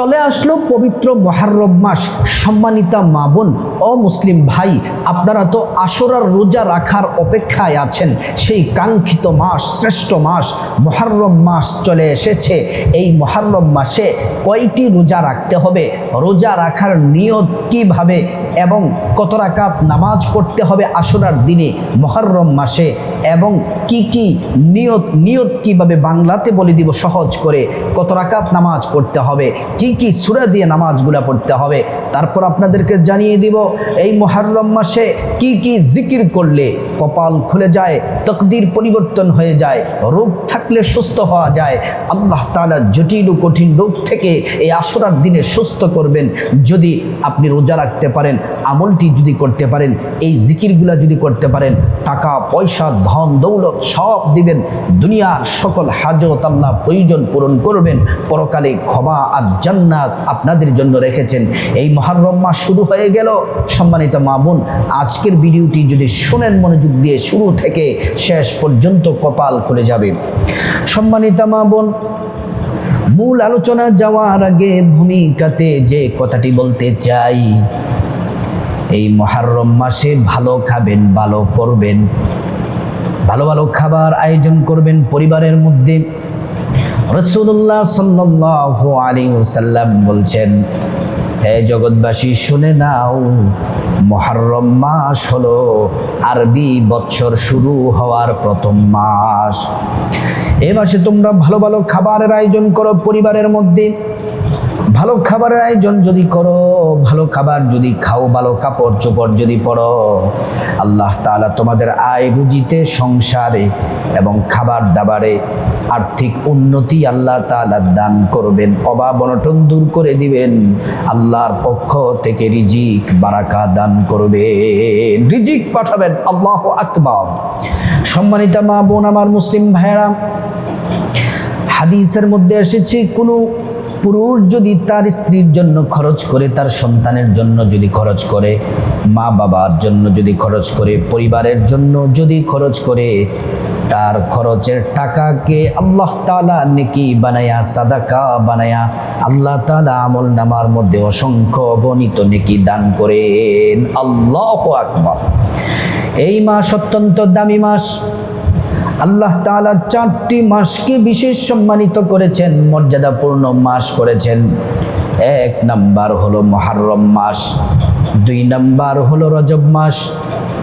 চলে আসলো পবিত্র মহারম মাস। সম্মানিতা মা বোন ও মুসলিম ভাই, আপনারা তো আশরার রোজা রাখার অপেক্ষায় আছেন। সেই কাঙ্ক্ষিত মাস, শ্রেষ্ঠ মাস, মহারম মাস চলে এসেছে। এই মহারম মাসে কয়টি রোজা রাখতে হবে? রোজা রাখার নিয়ত কীভাবে এবং কত রাকাত নামাজ পড়তে হবে আশরার দিনে মহারম মাসে? এবং কি কি নিয়ত নিয়ত কীভাবে বাংলাতে বলে দিব সহজ করে কত রাকাত নামাজ পড়তে হবে? কি কি সুরা দিয়ে নামাজগুলা পড়তে হবে। তারপর আপনাদেরকে জানিয়ে দিব, এই মহারম মাসে কি কি জিকির করলে কপাল খুলে যায়, তকদির পরিবর্তন হয়ে যায়, রোগ থাকলে সুস্থ হওয়া যায়, আল্লাহ তাআলা জটিল ও কঠিন রোগ থেকে এই আশরার দিনে সুস্থ করবেন। যদি আপনি রোজা রাখতে পারেন, আমলটি যদি করতে পারেন, এই জিকিরগুলা যদি করতে পারেন, টাকা, পয়সা, ধন, দৌলত সব দিবেন। দুনিয়ার সকল হাজত আল্লাহ প্রয়োজন পূরণ করবেন। পরকালে ক্ষমা আর জান্নাত আপনাদের জন্য রেখেছেন। এই মহারম মাস শুরু হয়ে গেল। সম্মানিত মা বোন, আজকের ভিডিওটি যদি শোনেন মনোযোগ দিয়ে শুরু থেকে শেষ পর্যন্ত কপাল খুলে যাবে। সম্মানিত মা বোন, মূল আলোচনা যাওয়ার আগে ভূমিকাতে যে কথাটি বলতে চাই, এই মহারম মাসে ভালো খাবেন, ভালো পড়বেন ভালো ভালো খাবার আয়োজন করবেন পরিবারের মধ্যে। রসুল্লাহ সাল্লাহ আলী সাল্লাম বলছেন, হে জগৎবাসী, শুনে নাও মহারম মাস হলো আরবি বৎসর শুরু হওয়ার প্রথম মাস। এ মাসে তোমরা ভালো ভালো খাবারের আয়োজন করো পরিবারের মধ্যে। ভালো খাবারের আয়োজন যদি করো, ভালো খাবার যদি খাও, ভালো কাপড় চোপড় যদি পরো, আল্লাহ তাআলা তোমাদের আয় রুজিতে, সংসারে এবং খাবার দাবারে আর্থিক উন্নতি আল্লাহ তাআলা দান করবেন। অভাব অনটন দূর করে দিবেন। আল্লাহর পক্ষ থেকে রিজিক, বারাকা দান করবেন। রিজিক পাঠাবেন, আল্লাহ আকবার। সম্মানিতা মা বোন, আমার মুসলিম ভাইয়েরা, হাদিসের মধ্যে এসেছে, কোনো পুরুষ যদি তার স্ত্রীর জন্য খরচ করে, তার সন্তানের জন্য যদি খরচ করে, মা বাবার জন্য যদি খরচ করে, পরিবারের জন্য যদি খরচ করে, তার খরচের টাকাকে আল্লাহ তালা নেকি বানায়া, সাদাকা বানায়া আল্লাহ তালা আমল নামার মধ্যে অসংখ্য অগণিত নেকি দান করেন। আল্লাহ আকবার। এই মাস অত্যন্ত দামি মাস। আল্লাহ তাআলা চারটি মাসকে বিশেষ সম্মানিত করেছেন, মর্যাদাপূর্ণ মাস করেছেন। এক নাম্বার হলো মহারম মাস, দুই নাম্বার হলো রজব মাস,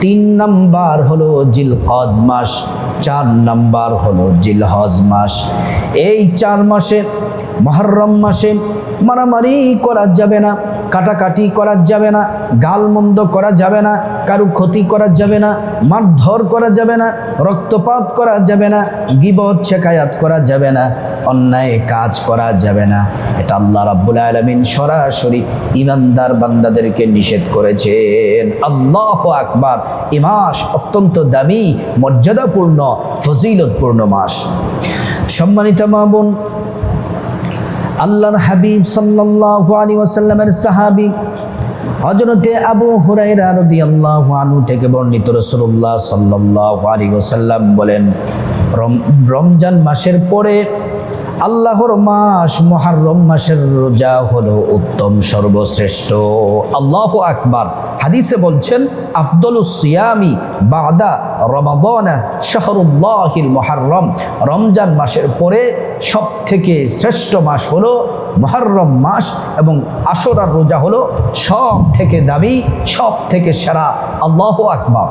তিন নাম্বার হলো জিলকদ মাস, চার নাম্বার হলো জিলহজ মাস। এই চার মাসে, মহরম মাসে মারামারি করা যাবে না। কাটাকাটি করা যাবে না, গালমন্দ করা যাবে না, কারু ক্ষতি করা যাবে না, মারধর করা যাবে না, রক্তপাত করা যাবে না, গিবত, শেখায়াত করা যাবে না, অন্যায় কাজ করা যাবে না। এটা আল্লাহ রাব্বুল আলমিন সরাসরি ইমানদার বান্দাদেরকে নিষেধ করেছেন। আল্লাহ আকবার। এ মাস অত্যন্ত দামি, মর্যাদাপূর্ণ, ফজিলতপূর্ণ মাস। সম্মানিত মা বোন আল্লাহর হাবিব সাল্লাল্লাহু আলাইহি ওয়াসাল্লামের সাহাবী হযরতে আবু হুরায়রা রাদিয়াল্লাহু আনহু থেকে বর্ণিত রাসূলুল্লাহ সাল্লাল্লাহু আলাইহি ওয়াসাল্লাম বলেন, রম- রমজান মাসের পরে আল্লাহর মাস মহারম মাসের রোজা হলো উত্তম সর্বশ্রেষ্ঠ। আল্লাহ আকবার। হাদিসে বলছেন আফদলুস সিয়ামি বাদা রমাদানা শাহরুল্লাহিল মহারম রমজান মাসের পরে সব থেকে শ্রেষ্ঠ মাস হলো মহারম মাস এবং আশরার রোজা হলো সব থেকে দামি সব থেকে সেরা। আল্লাহ আকবার।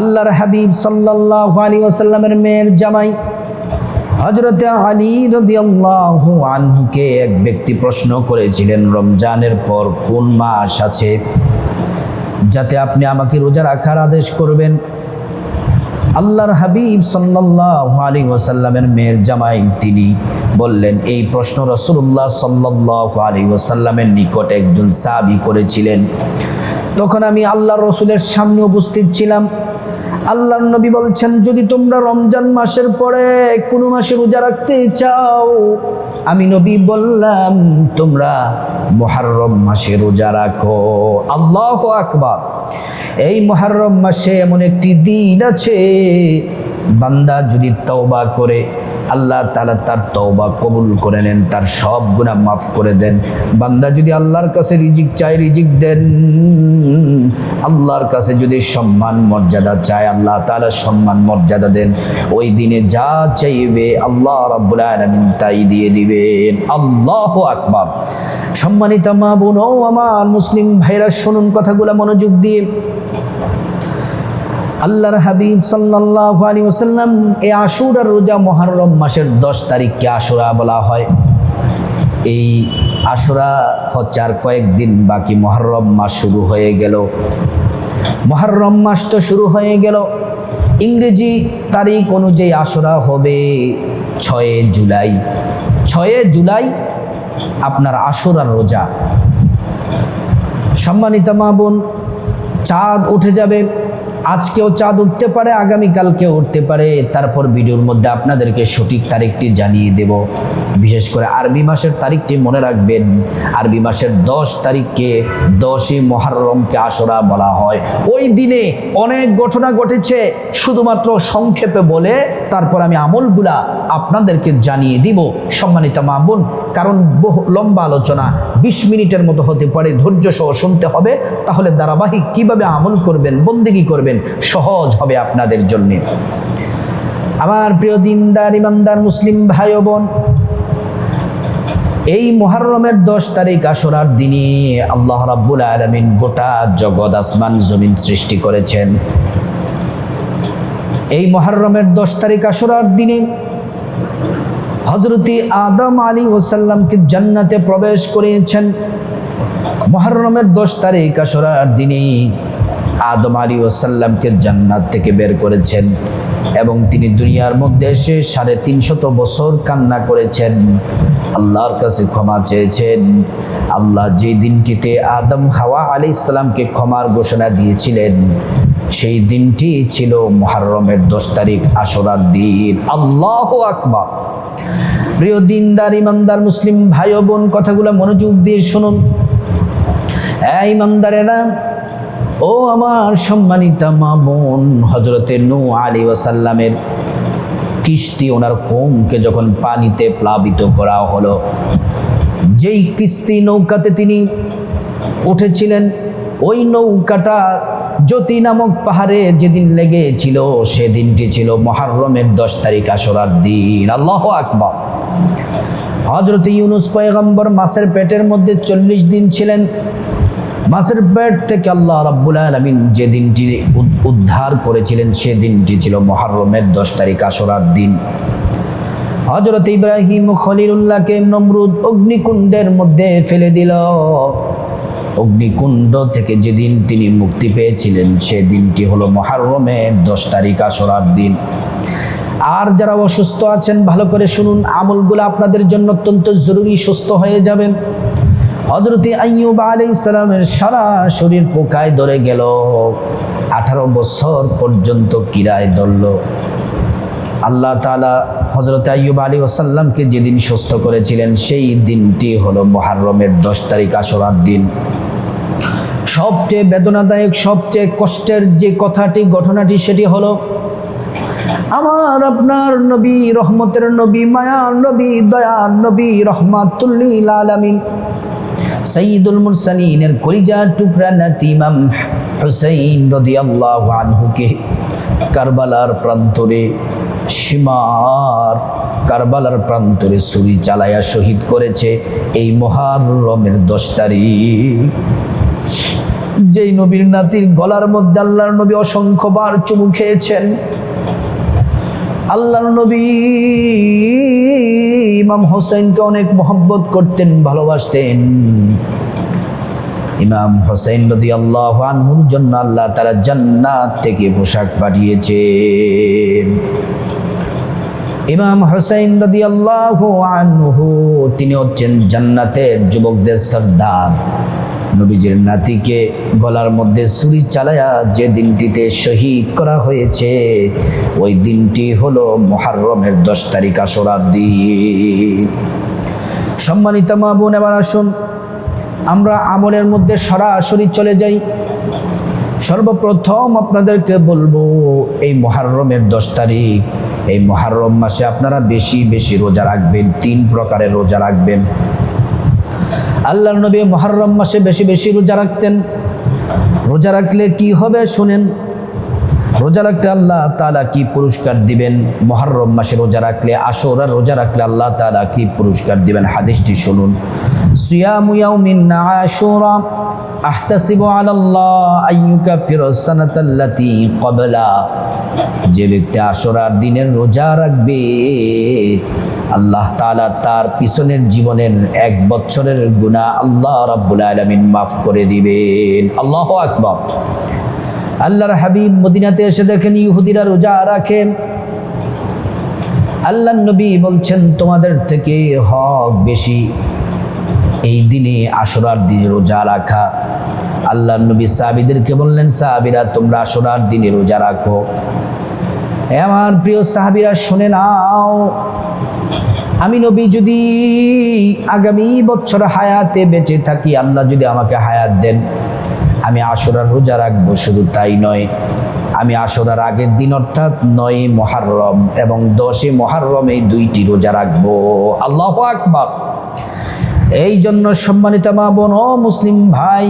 আল্লাহর হাবিব সাল্লাল্লাহু আলাইহি ওয়াসাল্লামের মেয়ের জামাই হজরতে আলী রদিয়াল্লাহু আনহুকে এক ব্যক্তি প্রশ্ন করেছিলেন, রমজানের পর কোন মাস আছে? যাতে আপনি আমাকে রোজা রাখার আদেশ করবেন। আল্লাহর হাবিব সাল্লাল্লাহু আলাইহি ওয়াসাল্লামের মেয়ের জামাই তিনি বললেন, এই প্রশ্ন রাসূলুল্লাহ সাল্লাল্লাহু আলাইহি ওয়াসাল্লামের নিকট একজন সাবি করেছিলেন। তখন আমি আল্লাহ রসুলের সামনে উপস্থিত ছিলাম। আল্লাহর নবী বলছেন, যদি তোমরা রমজান মাসের পরে কোনো মাসে রোজা রাখতে চাও, আমি নবী বললাম, তোমরা মহারম মাসে রোজা রাখো। আল্লাহ আকবার। এই মহারম মাসে এমন একটি দিন আছে, বান্দা যদি তওবা করে আল্লাহ তালা তার তওবা কবুল করে নেন, তার সব গুণা মাফ করে দেন। বান্দা যদি আল্লাহর কাছে রিজিক চায়, রিজিক দেন। আল্লাহর কাছে যদি সম্মান, মর্যাদা চায়, আল্লাহ তালা সম্মান, মর্যাদা দেন। ওই দিনে যা চাইবে আল্লাহ রাব্বুল আলামিন তাই দিয়ে দিবেন। আল্লাহ আকবার। সম্মানিত মা বোন ও আমার মুসলিম ভাইরা শুনুন কথাগুলো, মনোযোগ দিয়ে। আল্লাহর হাবিব সাল্লাল্লাহু আলাইহি ওয়াসাল্লাম এই আশুরার রোজা মুহররম মাসের 10 তারিখকে আশুরা বলা হয়। এই আশুরা হচ্ছে আর কয়েকদিন বাকি মুহররম মাস শুরু হয়ে গেল। মুহররম মাস তো শুরু হয়ে গেল। ইংরেজি তারিখ অনুযায়ী আশুরা হবে ছয়ে জুলাই। ছয়ে জুলাই আপনার আশুরার রোজা। সম্মানিত মা বোন, চাঁদ উঠে যাবে। আজকেও চাঁদ উঠতে পারে, আগামীকালকেও উঠতে পারে। তারপর ভিডিওর মধ্যে আপনাদেরকে সঠিক তারিখটি জানিয়ে দেব। বিশেষ করে আরবি মাসের তারিখটি মনে রাখবেন। আরবি মাসের দশ তারিখকে দশই মহারমকে আসরা বলা হয়। ওই দিনে অনেক ঘটনা ঘটেছে, শুধুমাত্র সংক্ষেপে বলে তারপর আমি আমলগুলা আপনাদেরকে জানিয়ে দিব। সম্মানিত মা বোন, কারণ বহু লম্বা আলোচনা। বিশ মিনিটের মতো হতে পারে ধৈর্য সহ শুনতে হবে। তাহলে ধারাবাহিক কীভাবে আমল করবেন, বন্দিগি করবেন, সহজ হবে আপনাদের জন্য। আমার প্রিয় দিনদার, ইমানদার মুসলিম ভাই বোন, এই মহারমের দশ তারিখ আসরার দিনে আল্লাহ রাব্বুল আলমিন গোটা জগৎ আসমান জমিন সৃষ্টি করেছেন। এই মহারমের দশ তারিখ আসরার দিনে হজরতি আদম আলী ওসাল্লামকে জান্নাতে প্রবেশ করিয়েছেন মহরমের দশ তারিখ আসরার দিনে আদম আলী ওসাল্লামকে জান্নাত থেকে বের করেছেন। এবং তিনি দুনিয়ার মধ্যে এসে সাড়ে তিনশত বছর কান্না করেছেন। আল্লাহর কাছে ক্ষমা চেয়েছেন। আল্লাহ যে দিনটিতে আদম হাওয়া আলী ইসলামকে ক্ষমার ঘোষণা দিয়েছিলেন, সেই দিনটি ছিল মহরমের দশ তারিখ আসরার দিন। আল্লাহ আকবার। প্রিয় দিনদার, ইমানদার, মুসলিম ভাই বোন, কথাগুলো মনোযোগ দিয়ে শুনুন। হ্যাঁ ইমানদারেরা ও আমার সম্মানিতা মা বোন হজরতে নু আলী ওসাল্লামের কিস্তি ওনার কোমকে যখন পানিতে প্লাবিত করা হলো, যেই কিস্তি নৌকাতে তিনি উঠেছিলেন, ওই নৌকাটা জ্যোতি নামক পাহাড়ে যেদিন লেগেছিল, সেদিনটি ছিল মহারমের দশ তারিখ আসরার দিন। আল্লাহ আকবর। হজরত ইউনুস পয়গম্বর মাসের পেটের মধ্যে চল্লিশ দিন ছিলেন মাসের পেট থেকে আল্লাহ রাব্বুল আলমিন যে দিনটি উদ- উদ্ধার করেছিলেন, সে দিনটি ছিল মহারমের দশ তারিখ আসরার দিন। হজরত ইব্রাহিম খলিলুল্লাহকে নমরুদ অগ্নিকুণ্ডের মধ্যে ফেলে দিল। অগ্নিকুণ্ড থেকে যেদিন তিনি মুক্তি পেয়েছিলেন, সে দিনটি হলো মহারমের দশ তারিখ আসরার দিন। আর যারা অসুস্থ আছেন, ভালো করে শুনুন, আমলগুলো আপনাদের জন্য অত্যন্ত জরুরি, সুস্থ হয়ে যাবেন। হজরতে আইয়ুব আলাই ইসলামের সারা শরীর পোকায় ধরে গেল। আঠারো বছর পর্যন্ত কিরায় ধরল। আল্লাহ তালা হজরত আইয়ুব আলী ওসাল্লামকে যেদিন সুস্থ করেছিলেন, সেই দিনটি হলো মহারমের দশ তারিখ আসরার দিন। সবচেয়ে বেদনাদায়ক, সবচেয়ে কষ্টের যে কথাটি, ঘটনাটি সেটি হলো, আমার আপনার নবী, রহমতের নবী, মায়ার নবী, দয়ার নবী, রহমাতুল্লিল আলামিন সঈদুল মুরসালিনের কলিজা টুকরা নাতিমাম হুসাইন রাদিয়াল্লাহু আনহুকে কারবালার প্রান্তরে সীমার কারবালার প্রান্তরে ছুরি চালায়া শহীদ করেছে এই মহারমের দশ তারিখ। যেই নবীর নাতির গলার মধ্যে আল্লাহর নবী অসংখ্যবার চুমু খেয়েছেন আল্লাহর নবী ইমাম হোসেনকে অনেক মহব্বত করতেন, ভালোবাসতেন। ইমাম হোসেন রদি আল্লাহ আনহুর জন্য আল্লাহ তারা জান্নাত থেকে পোশাক পাঠিয়েছেন। ইমাম হোসেন রদি আল্লাহ আনহু, তিনি হচ্ছেন জান্নাতের যুবকদের সর্দার। নবীজির নাতিকে গলার মধ্যে ছুরি চালায়া যে দিনটিতে শহীদ করা হয়েছে, ওই দিনটি হলো মহারমের দশ তারিখ আসরার দিন। সম্মানিত মা বোন, এবার আসুন। আমরা আমলের মধ্যে সরাসরি চলে যাই। সর্বপ্রথম আপনাদেরকে বলব, এই মহারমের দশ তারিখ, এই মহারম মাসে আপনারা বেশি বেশি রোজা রাখবেন, তিন প্রকারের রোজা রাখবেন। আল্লাহ নবী মহরম মাসে বেশি বেশি রোজা রাখতেন। রোজা রাখলে কি হবে শুনেন? রোজা রাখলে আল্লাহ তালা কি পুরস্কার দিবেন? মহরম মাসে রোজা রাখলে আশোরা রোজা রাখলে আল্লাহ তালা কি পুরস্কার দিবেন? হাদিসটি শুনুন। সিয়ামু ইয়াউমিন আশুরা আহতাসিবু আলাল্লাহ আইয়ুকাফিরু সানাতাল্লাতী ক্বাবলা। যে ব্যক্তি আশরার দিনের রোজা রাখবে, আল্লাহ তাআলা তার পিছনের জীবনের এক বছরের গুনাহ আল্লাহ রাব্বুল আলামিন মাফ করে দিবেন। আল্লাহু আকবার। আল্লাহর হাবিব মদিনাতে এসে দেখেন ইহুদিরা রোজা রাখে আল্লাহ নবী বলছেন, তোমাদের থেকে হক বেশি। এই দিনে আসরার দিনে রোজা রাখা। আল্লাহ নবী সাহাবিদেরকে বললেন, সাহাবিরা, তোমরা আসরার দিনে রোজা রাখো। আমার প্রিয় সাহাবিরা, শুনে নাও। আমি নবী যদি আগামী বছর হায়াতে বেঁচে থাকি, আল্লাহ যদি আমাকে হায়াত দেন, আমি আসরার রোজা রাখব। শুধু তাই নয়, আমি আসরার আগের দিন, অর্থাৎ নয় মহারম এবং দশে মহারম এই দুইটি রোজা রাখব। আল্লাহ আকবার। এই জন্য সম্মানিত মা বোন, ও মুসলিম ভাই,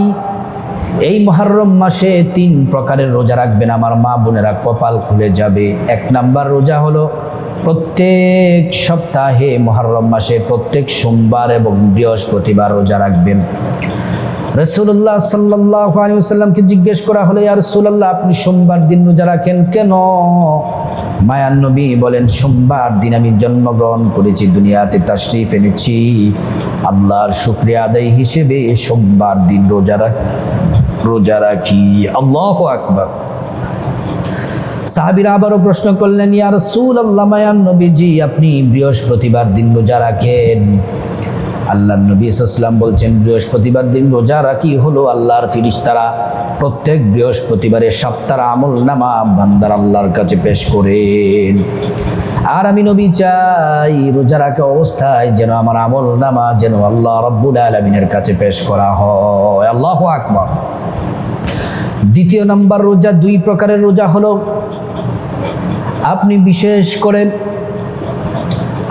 এই মহারম মাসে তিন প্রকারের রোজা রাখবেন। আমার মা বোনেরা কপাল খুলে যাবে। এক নাম্বার রোজা হলো প্রত্যেক সপ্তাহে মহারম মাসে প্রত্যেক সোমবার এবং বৃহস্পতিবার রোজা রাখবেন। রসুল্লাহ সাল্লাহ জিজ্ঞেস করা হলো আর রসুল্লাহ আপনি সোমবার দিন রোজা রাখেন কেন? মায়ান নবী বলেন, সোমবার দিন আমি জন্মগ্রহণ করেছি, দুনিয়াতে তাশরিফ এনেছি। আল্লাহর শুক্রিয়া আদায় হিসেবে সোমবার দিন রোজা রাখ, রোজা রাখি। আল্লাহ আকবার। সাহাবিরা আবারও প্রশ্ন করলেন ইয়ার সুল আল্লাহ মায়ান নবীজি, আপনি বৃহস্পতিবার দিন রোজা রাখেন? আল্লাহ নবী ইসলাম বলছেন, বৃহস্পতিবার দিন রোজা রাখি হলো আল্লাহর ফিরিস্তারা। প্রত্যেক বৃহস্পতিবারে সপ্তাহ আমল নামা বান্দার আল্লাহর কাছে পেশ করেন। আর আমি নবী চাই, রোজা রাখা অবস্থায় যেন আমার আমল নামা যেন আল্লাহ রব্বুল আলমিনের কাছে পেশ করা হয়। আল্লাহ আকবর। দ্বিতীয় নাম্বার রোজা দুই প্রকারের রোজা হলো। আপনি বিশেষ করে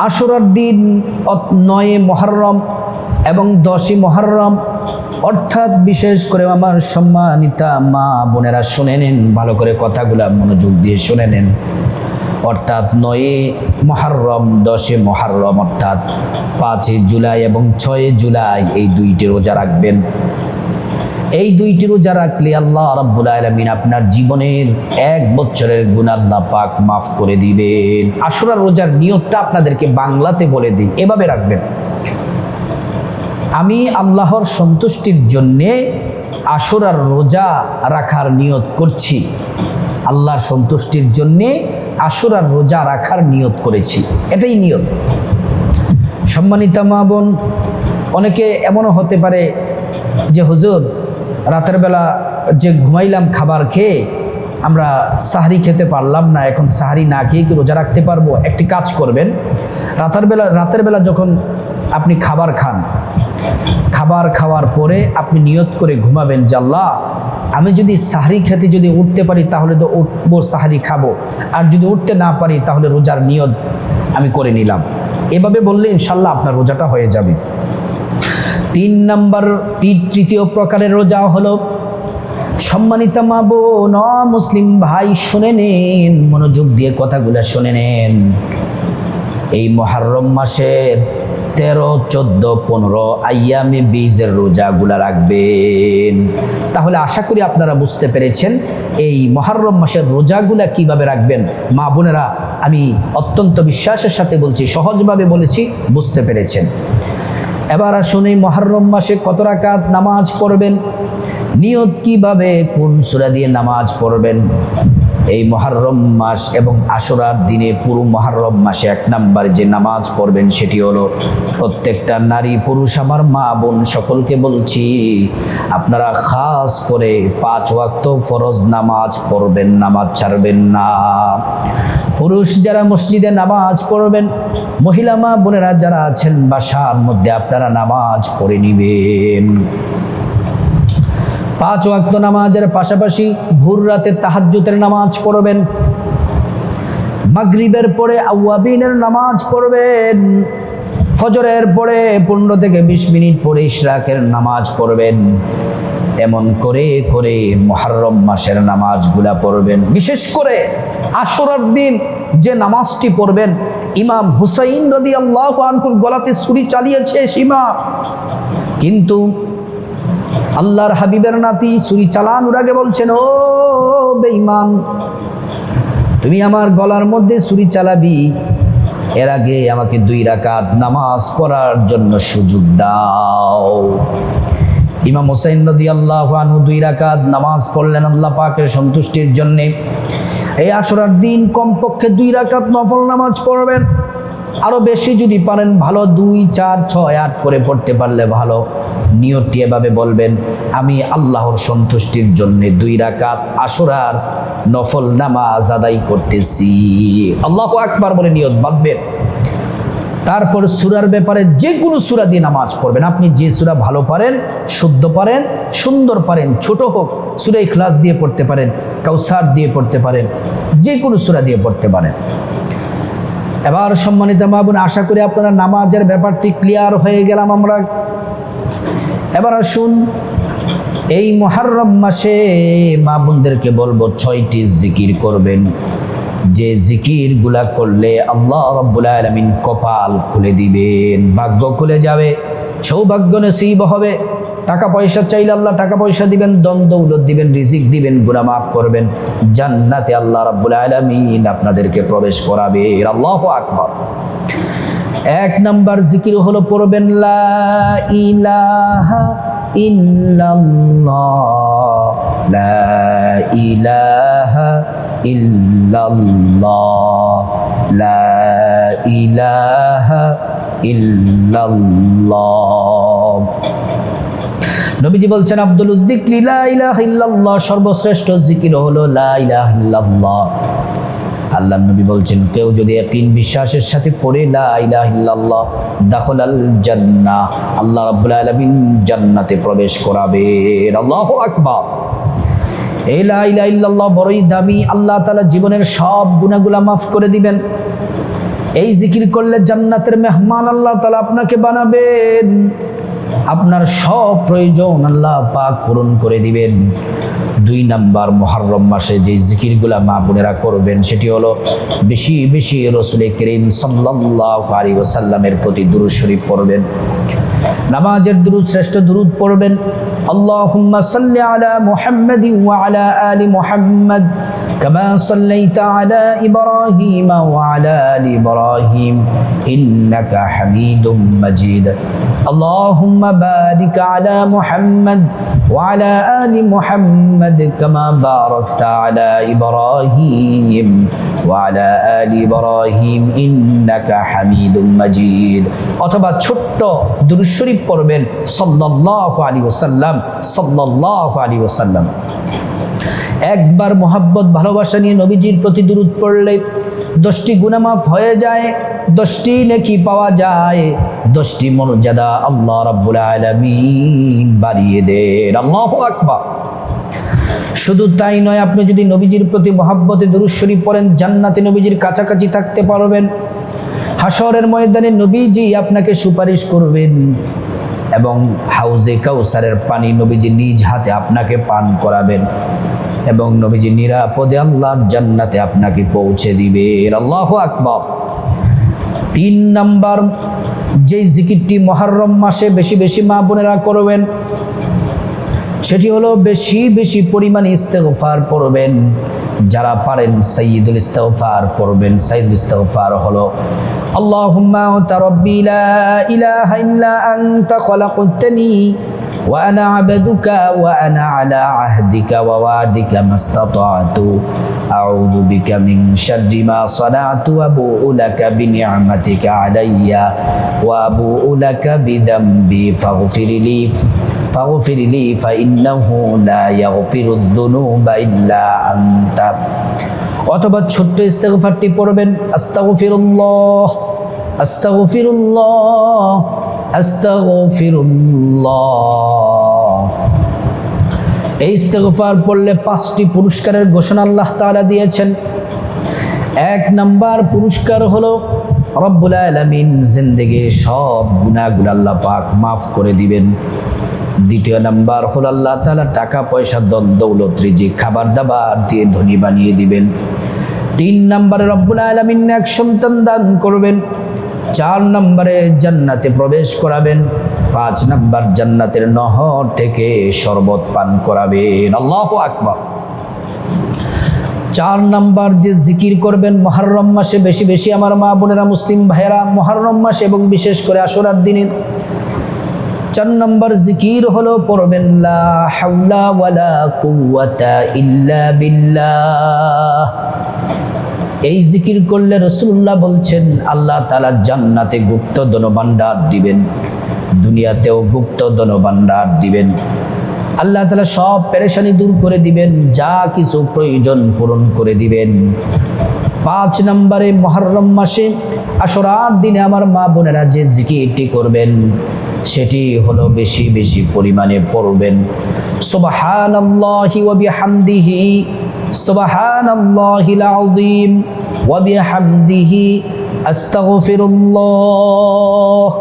আশুরার দিন নয়ে মহরম এবং দশই মহরম। অর্থাৎ বিশেষ করে আমার সম্মানিতা মা বোনেরা শুনে নেন, ভালো করে কথাগুলা মনোযোগ দিয়ে শুনে নেন। অর্থাৎ নয়ে মহারম দশে মহারম, অর্থাৎ পাঁচই জুলাই এবং ছয়ে জুলাই এই দুইটি রোজা রাখবেন। এই দুইটি রোজা রাখলে আল্লাহ রাব্বুল আলামিন আপনার জীবনের এক বছরের গুণ আল্লাহ পাক মাফ করে দিবেন। আশুরার রোজার নিয়তটা আপনাদেরকে বাংলাতে বলে দিই, এভাবে রাখবেন। আমি আল্লাহর সন্তুষ্টির জন্যে আশুরার রোজা রাখার নিয়ত করছি। আল্লাহর সন্তুষ্টির জন্যে আশুরার রোজা রাখার নিয়ত করেছি। এটাই নিয়ত। সম্মানিতা মা বোন, অনেকে এমনও হতে পারে যে, হুজুর রাতের বেলা যে ঘুমাইলাম খাবার খেয়ে আমরা সাহারি খেতে পারলাম না, এখন সাহারি না খেয়ে কি রোজা রাখতে পারব? একটি কাজ করবেন। রাতের বেলা রাতের বেলা যখন আপনি খাবার খান, খাবার খাওয়ার পরে আপনি নিয়ত করে ঘুমাবেন জাল্লাহ আমি যদি সাহারি খেতে যদি উঠতে পারি তাহলে তো উঠবো, সাহারি খাব। আর যদি উঠতে না পারি তাহলে রোজার নিয়ত আমি করে নিলাম। এভাবে বললে ইনশাল্লাহ আপনার রোজাটা হয়ে যাবে। তিন নাম্বার তৃতীয় প্রকারের রোজা হলো, সম্মানিত মা বোন মুসলিম ভাই শুনে নেন, মনোযোগ দিয়ে কথাগুলো শুনে নেন। এই মহারম মাসের তেরো, চোদ্দ, পনেরো আয়ামে বীজের রোজাগুলা রাখবেন। তাহলে আশা করি আপনারা বুঝতে পেরেছেন এই মহারম মাসের রোজাগুলা কীভাবে রাখবেন। মা বোনেরা, আমি অত্যন্ত বিশ্বাসের সাথে বলছি, সহজভাবে বলেছি, বুঝতে পেরেছেন। এবার আসুন এই মহারম মাসে কত রাকাত নামাজ পড়বেন? নিয়ত কীভাবে কোন সুরা দিয়ে নামাজ পড়বেন? এই মহারম মাস এবং আশুরার দিনে পুরো মহারম মাসে এক নাম্বার যে নামাজ পড়বেন সেটি হলো, প্রত্যেকটা নারী পুরুষ আমার মা বোন সকলকে বলছি, আপনারা খাস করে পাঁচ ওয়াক্ত ফরজ নামাজ পড়বেন, নামাজ ছাড়বেন না। পুরুষ যারা মসজিদে নামাজ পড়বেন, মহিলা মা বোনেরা যারা আছেন বাসার মধ্যে আপনারা নামাজ পড়ে নিবেন। পাঁচ ওয়াক্ত নামাজের পাশাপাশি ভোর রাতে তাহাজ্জুতের নামাজ পড়বেন। মাগরিবের পরে আউয়াবিনের নামাজ পড়বেন। ফজরের পরে পনেরো থেকে বিশ মিনিট পরে ইশরাকের নামাজ পড়বেন। এমন করে করে মহারম মাসের নামাজগুলা পড়বেন। বিশেষ করে আশুরার দিন যে নামাজটি পড়বেন, ইমাম হুসাইন রদি আল্লাহ আনকুর গলাতে ছুরি চালিয়েছে সীমা। কিন্তু আল্লাহর হাবিবের নাতি ছুরি চালানোর আগে বলছেন, ও বেঈমান, তুমি আমার গলার মধ্যে ছুরি চালাবি। এর আগে আমাকে দুই রাকাত নামাজ পড়ার জন্য সুযোগ দাও। ইমাম হোসেন নদী আল্লাহ আনহু দুই রাকাত নামাজ পড়লেন আল্লাহ পাকের সন্তুষ্টির জন্যে। এই আসরার দিন কমপক্ষে দুই রাকাত নফল নামাজ পড়বেন। আরও বেশি যদি পারেন, ভালো দুই, চার, ছয়, আট করে পড়তে পারলে ভালো। নিয়তটি এভাবে বলবেন, আমি আল্লাহর সন্তুষ্টির জন্যে দুই রাকাত আসরার নফল নামাজ আদায় করতেছি। আল্লাহ আকবার বলে নিয়ত বাঁধবেন। তারপর সুরার ব্যাপারে যে কোনো সুরা দিয়ে নামাজ পড়বেন। আপনি যে সুরা ভালো পারেন, শুদ্ধ পারেন, সুন্দর পারেন, ছোট হোক, সুরা ইখলাস দিয়ে পড়তে পারেন, কাউসার দিয়ে পড়তে পারেন যে কোনো সুরা দিয়ে পড়তে পারেন। এবার সম্মানিত মা মাহবুন আশা করি আপনারা নামাজের ব্যাপারটি ক্লিয়ার হয়ে গেলাম আমরা। এবার আসুন, এই মহারম মাসে মা বোনদেরকে বলব ছয়টি জিকির করবেন। যে জিকিরগুলা করলে আল্লাহ রব্বুল আলমিন কপাল খুলে দিবেন, ভাগ্য খুলে যাবে, সৌভাগ্য নসিব হবে। টাকা পয়সা চাইলে আল্লাহ টাকা পয়সা দিবেন দ্বন্দ্ব উলত দিবেন, রিজিক দিবেন গুণা মাফ করবেন। জান্নাতে আল্লাহ রাব্বুল আলমিন আপনাদেরকে প্রবেশ করাবে। আল্লাহ আকবর। এক নাম্বার জিকির হলো পড়বেন, লা ইলাহা ইল্লাল্লাহ, লা ইলাহা ইল্লাল্লাহ, লা ইলাহা ইল্লাল্লাহ। নবীজি বলছেন, আব্দুল উদ্দিক ইল্লাল্লাহ, সর্বশ্রেষ্ঠ জিকির হলো আল্লাহ নবী বলছেন, কেউ যদি একদিন বিশ্বাসের সাথে পড়ে লা ইলাহা ইল্লাল্লাহ দাখল আল জান্নাহ, আল্লাহ রাব্বুল আলামিন জান্নাতে প্রবেশ করাবে আল্লাহু আকবার। এই লা ইলাহা বড়ই দামি, আল্লাহ তাআলা জীবনের সব গুণাগুলা মাফ করে দিবেন। এই জিকির করলে জান্নাতের মেহমান আল্লাহ তালা আপনাকে বানাবেন। আপনার সব প্রয়োজন আল্লাহ পাক পূরণ করে দিবেন। দুই নাম্বার মহরম মাসে যে জিকিরগুলা মা বোনেরা করবেন, সেটি হলো বেশি বেশি রসুল করিম সাল্লাহ ওসাল্লামের প্রতি দুরুদ শরীফ পড়বেন। নামাজের দুরুদ, শ্রেষ্ঠ দুরুদ পড়বেন। আল্লাহুম্মা সাল্লি আলা মুহাম্মাদিন ওয়া আলা আলি মুহাম্মাদ كما صليت على إبراهيم وعلى آل إبراهيم إنك حميد مجيد اللهم بارك على محمد وعلى آل محمد كما باركت على إبراهيم وعلى آل إبراهيم إنك حميد مجيد অথবা ছোট্ট দুরুশরীফ পড়বেন সাল্লাল্লাহু আলাইহি ওয়াসাল্লাম সাল্লাল্লাহু আলাইহি ওয়াসাল্লাম। একবার মোহাব্বত, ভালোবাসা নিয়ে নবীজির প্রতি দূরত পড়লে দশটি গুনামাফ হয়ে যায়, দশটি নেকি পাওয়া যায়, দশটি মর্যাদা আল্লাহ রাব্বুল আলামিন বাড়িয়ে দেন। আল্লাহু আকবার। শুধু তাই নয়, আপনি যদি নবীজির প্রতি মহাব্বতে দুরুশ্বরী পড়েন, জান্নাতে নবীজির কাছাকাছি থাকতে পারবেন। হাসরের ময়দানে নবীজি আপনাকে সুপারিশ করবেন। এবং হাউজে কাউসারের পানি নবীজি নিজ হাতে আপনাকে পান করাবেন এবং নবীজি নিরাপদে আল্লাহ জান্নাতে আপনাকে পৌঁছে দিবে। আল্লাহ আকবর। তিন নাম্বার যে জিকিরটি মহারম মাসে বেশি বেশি মা বোনেরা করবেন, সেটি হলো বেশি বেশি পরিমাণে ইস্তেগফার পড়বেন। যারা পারেন সাইয়দুল ইস্তেগফার পড়বেন সাইয়দুল ইস্তেগফার হলো اللهم أنت ربي لا إله إلا أنت خلقتني وأنا عبدك وأنا على عهدك ووعدك ما استطعت أعوذ بك من شر ما صنعت وأبوء لك بنعمتك علي وأبوء لك بذنبي فاغفر لي فاغفر لي فإنه لا يغفر الذنوب إلا أنت অথবা ছোট্ট ইস্তেগফারটি পড়বেন আস্তাগফিরুল্লাহ আস্তাগফিরুল্লাহ আস্তাগফিরুল্লাহ। এই ইস্তেগফার পড়লে পাঁচটি পুরস্কারের ঘোষণা আল্লাহ তাআলা দিয়েছেন। এক নাম্বার পুরস্কার হলো রব্বুল আলামিন জিন্দেগির সব গুনাহগুলো আল্লাহ পাক মাফ করে দিবেন। দ্বিতীয় নাম্বার হল আল্লাহ তাআলা টাকা, পয়সা দৌলত, রিজিক, খাবার দাবার দিয়ে ধনী বানিয়ে দিবেন। তিন নম্বরে রব্বুল আলামিন এক সন্তান দান করবেন। চার নম্বরে জান্নাতে প্রবেশ করাবেন, পাঁচ নম্বর জান্নাতের নহর থেকে শরবত পান করাবেন। আল্লাহ আকবার। চার নাম্বার যে জিকির করবেন, মহারম মাসে বেশি বেশি আমার মা বোনেরা মুসলিম ভাইয়েরা, মহারম মাসে এবং বিশেষ করে আসরার দিনে। চার নম্বর জিকির হলো পড়বেন, লা ইল্লা বিল্লাহ। এই জিকির করলে রসুল্লাহ বলছেন, আল্লাহ তালা জান্নাতে গুপ্ত ধনভাণ্ডার দিবেন, দুনিয়াতেও গুপ্ত ধনভাণ্ডার দিবেন। আল্লাহ তালা সব পেরেশানি দূর করে দিবেন, যা কিছু প্রয়োজন পূরণ করে দিবেন। পাঁচ নম্বরে মহরম মাসে আসরার দিনে আমার মা বোনেরা যে জিকিরটি করবেন, সেটি হলো বেশি বেশি পরিমাণে পড়বেন। বিহামদিহি সুবহানাল্লাহিল আযীম, ওয়া বিহামদিহি আস্তাগফিরুল্লাহ।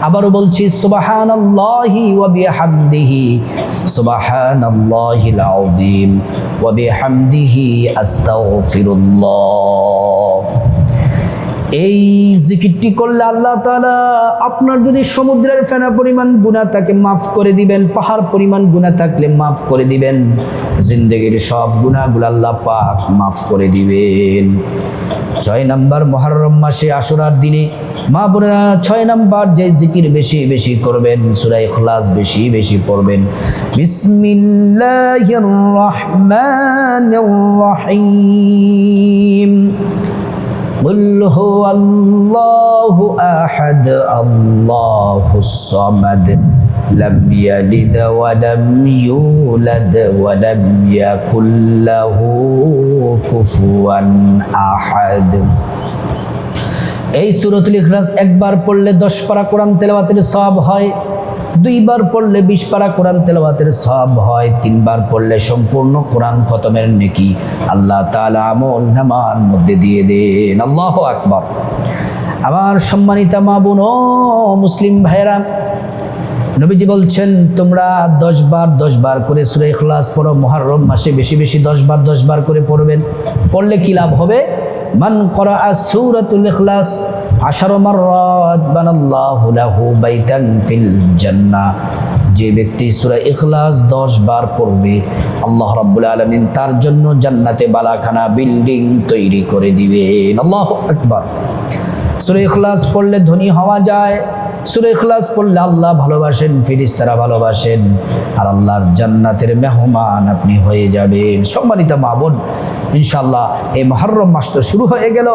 আবারও বলছি, সুবহানাল্লাহি ওয়া বিহামদিহি, সুবহানাল্লাহিল আযীম, ওয়া বিহামদিহি আস্তাগফিরুল্লাহ। এই জিকিরটি করলে আল্লাহ তালা আপনার যদি সমুদ্রের ফেনা পরিমাণ গুনাহ তাকে মাফ করে দিবেন। পাহাড় পরিমাণ গুনাহ থাকলে মাফ করে দিবেন। জিন্দগির সব গুনাহগুলো আল্লাহ পাক মাফ করে দিবেন। ছয় নাম্বার মহরম মাসে আসরার দিনে মা বোনেরা ছয় নাম্বার যে জিকির বেশি বেশি করবেন সুরাই খলাস বেশি বেশি পড়বেন। বিসমিল্লাহির রহমানির রহিম। قل هو الله أحد الله الصمد لم يلد ولم يولد ولم يكن له كفوا أحد এই সুরতুল ইখলাস একবার পড়লে দশ পারা কোরআন তেলাওয়াতের সব হয় দুইবার পড়লে বিশ পারা কোরআন তেলাওয়াতের সব হয়, তিনবার পড়লে সম্পূর্ণ কোরআন খতমের নেকি। আল্লাহ তাআলা আমল নামার মধ্যে দিয়ে দেন। আল্লাহ আকবার। আমার সম্মানিতা মা বোন মুসলিম ভাইয়েরা, নবীজি বলছেন, তোমরা দশ বার দশ বার করে সুরে ইখলাস পড়ো মহারম মাসে বেশি বেশি দশ বার দশ বার করে পড়বেন। পড়লে কি লাভ হবে? মান করা সূরাতুল ইখলাস আশারো মাররাত বানাল্লাহু লাহু বাইতান ফিল জান্নাহ। যে ব্যক্তি সূরা ইখলাস 10 বার পড়বে, আল্লাহ রাব্বুল আলামিন তার জন্য জান্নাতে বালাখানা বিল্ডিং তৈরি করে দিবেন। আল্লাহু আকবার। সূরা ইখলাস পড়লে ধনী হওয়া যায়, সূরা ইখলাস পড়লে আল্লাহ ভালোবাসেন, ফেরেশতারা ভালোবাসেন, আর আল্লাহর জান্নাতের মেহমান আপনি হয়ে যাবেন। সম্মানিত মা বোন, ইনশাআল্লাহ এই মহরম মাস তো শুরু হয়ে গেল।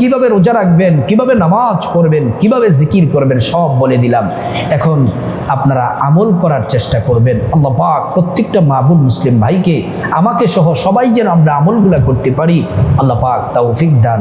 কীভাবে রোজা রাখবেন, কীভাবে নামাজ পড়বেন, কীভাবে জিকির করবেন, সব বলে দিলাম। এখন আপনারা আমল করার চেষ্টা করবেন। আল্লাহ পাক প্রত্যেকটা মাহবুল মুসলিম ভাইকে আমাকে সহ সবাই যেন আমরা আমলগুলা করতে পারি, আল্লাহ পাক তৌফিক দান।